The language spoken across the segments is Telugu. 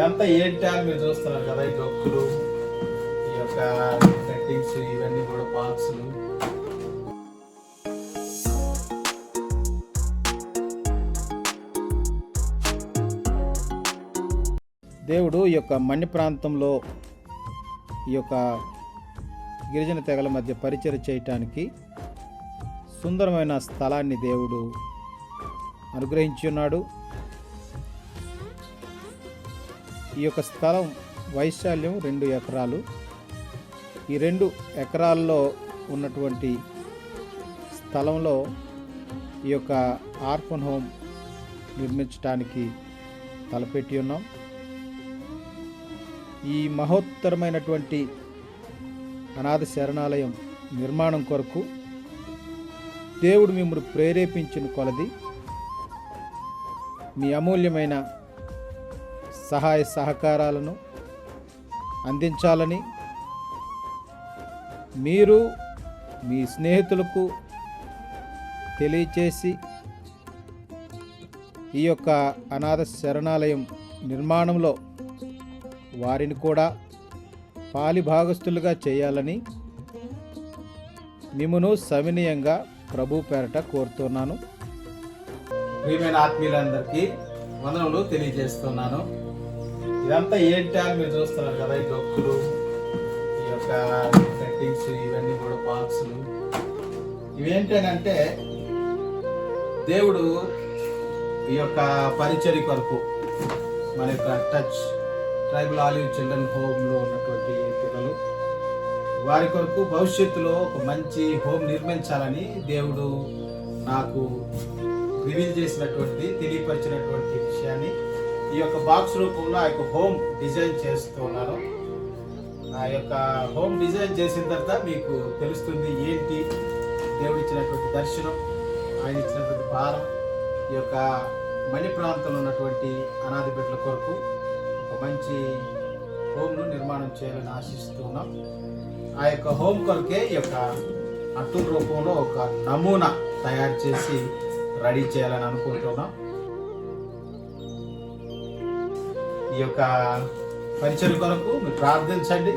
ఇదంతా ఏంటి అని మీరు చూస్తున్నారు కదా? ఈ డొక్కులు ఈ యొక్క సెట్టింగ్స్ ఇవన్నీ కూడా బాక్సులు దేవుడు ఈ యొక్క మణి ప్రాంతంలో ఈ యొక్క గిరిజన తెగల మధ్య పరిచయం చేయటానికి సుందరమైన స్థలాన్ని దేవుడు అనుగ్రహించి ఈ యొక్క స్థలం వైశాల్యం రెండు ఎకరాలు. ఈ రెండు ఎకరాల్లో ఉన్నటువంటి స్థలంలో ఈ యొక్క ఆర్ఫన్ హోమ్ నిర్మించడానికి తలపెట్టి ఉన్నాం. ఈ మహోత్తరమైనటువంటి అనాథ శరణాలయం నిర్మాణం కొరకు దేవుడు మిమ్మల్ని ప్రేరేపించిన కొలది. మీ అమూల్యమైన సహాయ సహకారాలను అందించాలని మీరు మీ స్నేహితులకు తెలియచేసి ఈ యొక్క అనాథ శరణాలయం నిర్మాణంలో వారిని కూడా పాలిభాగస్తులుగా చేయాలని మిమ్మను సవినయంగా ప్రభు పేరట కోరుతున్నాను. ప్రియమైన ఆత్మీయులందరికీ వందనములు తెలియజేస్తున్నాను. ఇదంతా ఏంటి అని మీరు చూస్తున్నారు కదా? ఈ డొక్కులు ఈ యొక్క సెట్టింగ్స్ ఇవన్నీ కూడా బాక్సులు ఇవేంటి అని అంటే దేవుడు ఈ యొక్క పరిచర్య కొరకు మన యొక్క టచ్ ట్రైబల్ ఆలివ్ చిల్డ్రన్ హోమ్లో ఉన్నటువంటి పిల్లలు వారి కొరకు భవిష్యత్తులో ఒక మంచి హోమ్ నిర్మించాలని దేవుడు నాకు రివీల్ చేసినటువంటి తెలియపరిచినటువంటి విషయాన్ని ఈ యొక్క బాక్స్ రూపంలో ఆ యొక్క హోమ్ డిజైన్ చేస్తున్నాను ఆ యొక్క హోమ్ డిజైన్ చేసిన తర్వాత మీకు తెలుస్తుంది ఏంటి? దేవుడు ఇచ్చినటువంటి దర్శనం ఆయన ఇచ్చినటువంటి భారం ఈ యొక్క మణి ప్రాంతంలో ఉన్నటువంటి అనాథ బిడ్డల కొరకు ఒక మంచి హోమ్ను నిర్మాణం చేయాలని ఆశిస్తూ ఉన్నాం. ఆ యొక్క హోమ్ కొరకే ఈ యొక్క అట్టు రూపంలో ఒక నమూనా తయారు చేసి రెడీ చేయాలని అనుకుంటున్నాం. ఈ యొక్క పరిచయం కొరకు మీరు ప్రార్థించండి.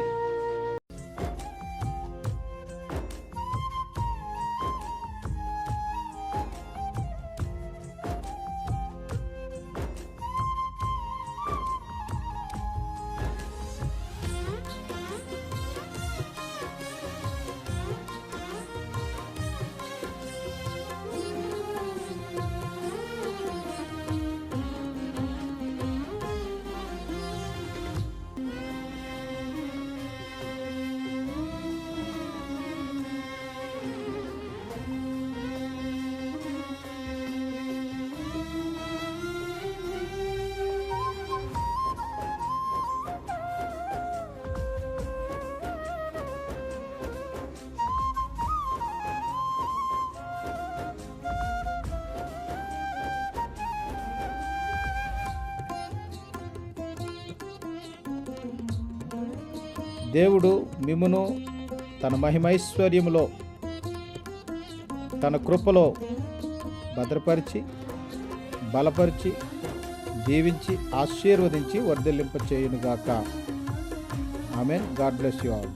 దేవుడు మిమ్మును తన మహిమైశ్వర్యములో తన కృపలో భద్రపరిచి బలపరిచి దీవించి ఆశీర్వదించి వర్ధిల్లింప చేయునుగాక amen. God bless you all.